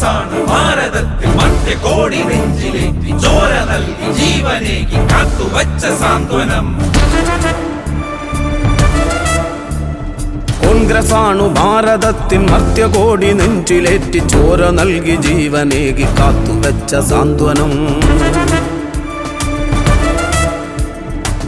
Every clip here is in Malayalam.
ഭാരതത്തിൽ മറ്റ് കോടി നെഞ്ചിലേറ്റി ചോര നൽകി ജീവനേക്ക് കാത്തുവച്ച സാന്ത്വനം. കോൺഗ്രസാണു ഭാരതത്തിൻ മർത്യകോടി നെഞ്ചിലേറ്റി ചോര നൽകി ജീവനേകി കാത്തുവച്ച സാന്ത്വനം.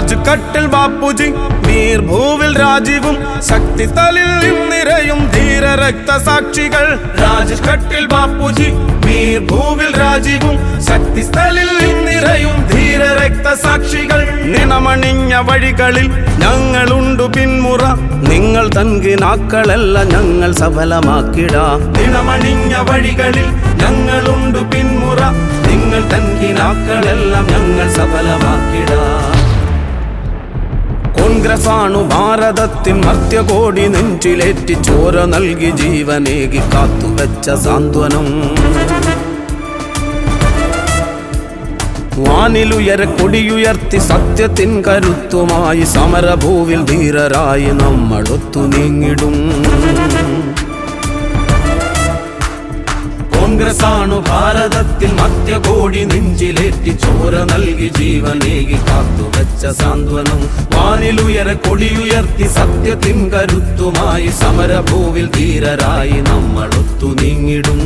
രാജ്കട്ടിൽ ബാപ്പുജി വീർഭൂവിൽ രാജീവും ശക്തി തലിൽ നിറയും ധീര രക്തസാക്ഷികൾ. രാജ്കട്ടിൽ ബാപ്പുജി വീർഭൂവിൽ രാജീവും ശക്തി തലിൽ നിറയും ധീര രക്തസാക്ഷികൾ. നിണമണിഞ്ഞ വഴികളിൽ ഞങ്ങളുണ്ടു പിന്മുറ നിങ്ങൾ തൻകിനാക്കളല്ല ഞങ്ങൾ സഫലമാക്കിട. നിണമണിഞ്ഞ വഴികളിൽ ഞങ്ങളുണ്ടു പിന്മുറ നിങ്ങൾ തൻകിനാക്കളെല്ലാം ഞങ്ങൾ സഫലമാക്കിടാ. കോൺഗ്രസ് ആണു ഭാരതത്തിൻ മർത്യകോടി നെഞ്ചിലേറ്റി ചോര നൽകി ജീവനേകി കാത്തുവെച്ച സാന്ത്വനം. വാനിലുയര കൊടിയുയർത്തി സത്യത്തിൻ കരുത്തുമായി സമരഭൂവിൽ ധീരരായി നമ്മളൊത്തു നീങ്ങിടും. കോൺഗ്രസ് ഭാരതത്തിൽ മധ്യകോടി നെഞ്ചിലേറ്റി ചോര നൽകി ജീവനേകി കാത്തുവെച്ച സാന്ത്വനം. വാനിലുയര കൊടിയുയർത്തി സത്യത്തിൻ കരുത്തുമായി സമരഭൂവിൽ ധീരരായി നമ്മളൊത്തു നീങ്ങിടും.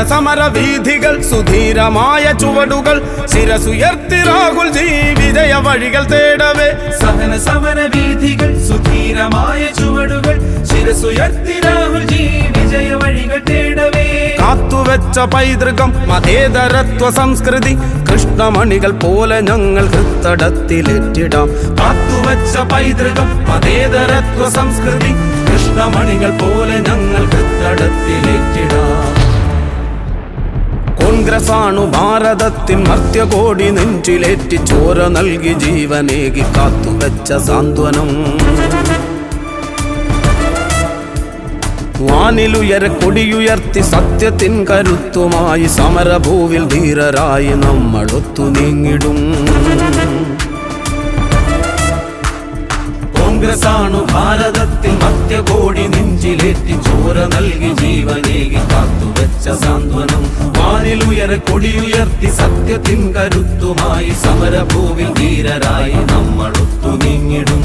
സമര വീഥികൾ സുധീരമായ ചുവടുകൾ. ശിരസുയർത്തി രാഹുൽ ജി വിജയ വഴികൾ തേടവേ. സഹന സമര വീഥികൾ സുധീരമായ ചുവടുകൾ. ശിരസുയർത്തി രാഹുൽ ജി വിജയ വഴികൾ തേടവേ. കാത്തുവെച്ച പൈതൃകം മതേതരത്വ സംസ്കൃതി. കൃഷ്ണമണികൾ പോലെ ഞങ്ങൾ കൃത്തടത്തിലെറ്റിടാം. കാത്തുവെച്ച പൈതൃകം മതേതരത്വ സംസ്കൃതി. കൃഷ്ണമണികൾ പോലെ ഞങ്ങൾ ഹൃത്തടത്തിലേറ്റിടാം ആണു ഭാരതത്തിൻ മർത്യകോടി നെഞ്ചിലേറ്റി ചോര നൽകി ജീവനേകി കാത്തുവെച്ച സാന്ത്വനം. വാനിലുയര കൊടിയുയർത്തി സത്യത്തിൻ കരുത്തുമായി സമരഭൂവിൽ ധീരരായി നമ്മളൊത്തു നീങ്ങിടും. കോൺഗ്രസ് ആണു ഭാരതത്തിൽ മധ്യകോടി നെഞ്ചിലേറ്റി ചോര നൽകി ജീവനേകി കാത്തു കാത്തുവെച്ച സാന്ത്വനം. വാനിലുയര കൊടിയുയർത്തി സത്യത്തിൻ കരുത്തുമായി സമരഭൂവിൽ ധീരരായി നമ്മളൊത്തു നീങ്ങിടും.